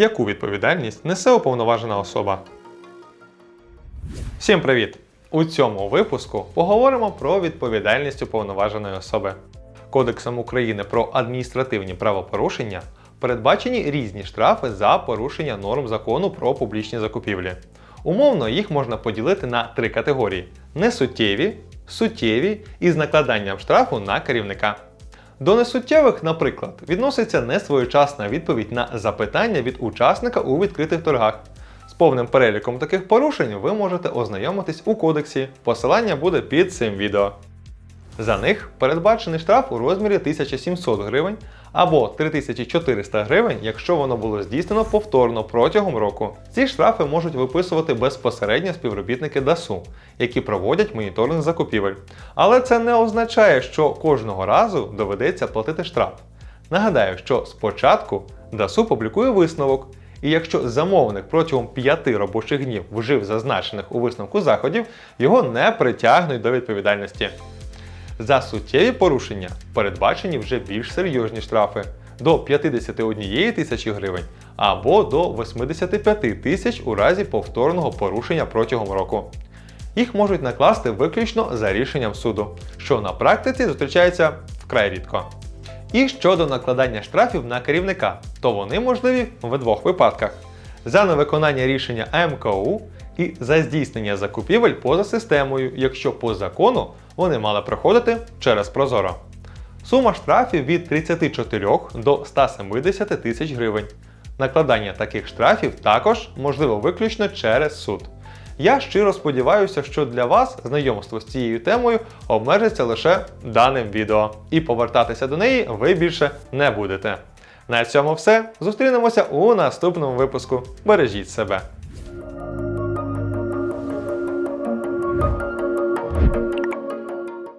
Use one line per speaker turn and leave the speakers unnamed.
яку відповідальність несе уповноважена особа. Всім привіт! У цьому випуску поговоримо про відповідальність уповноваженої особи. Кодексом України про адміністративні правопорушення передбачені різні штрафи за порушення норм закону про публічні закупівлі. Умовно їх можна поділити на три категорії: несуттєві, суттєві і з накладанням штрафу на керівника. До несуттєвих, наприклад, відноситься несвоєчасна відповідь на запитання від учасника у відкритих торгах. З повним переліком таких порушень ви можете ознайомитись у кодексі. Посилання буде під цим відео. За них передбачений штраф у розмірі 1700 гривень або 3400 гривень, якщо воно було здійснено повторно протягом року. Ці штрафи можуть виписувати безпосередньо співробітники ДАСУ, які проводять моніторинг закупівель. Але це не означає, що кожного разу доведеться платити штраф. Нагадаю, що спочатку ДАСУ публікує висновок, і якщо замовник протягом 5 робочих днів вжив зазначених у висновку заходів, його не притягнуть до відповідальності. За суттєві порушення передбачені вже більш серйозні штрафи до 51 тисячі гривень або до 85 тисяч у разі повторного порушення протягом року. Їх можуть накласти виключно за рішенням суду, що на практиці зустрічається вкрай рідко. І щодо накладання штрафів на керівника, то вони можливі в двох випадках: за невиконання рішення АМКУ і за здійснення закупівель поза системою, якщо по закону вони мали проходити через Прозоро. Сума штрафів від 34 до 170 тисяч гривень. Накладання таких штрафів також можливо виключно через суд. Я щиро сподіваюся, що для вас знайомство з цією темою обмежиться лише даним відео, і повертатися до неї ви більше не будете. На цьому все. Зустрінемося у наступному випуску. Бережіть себе!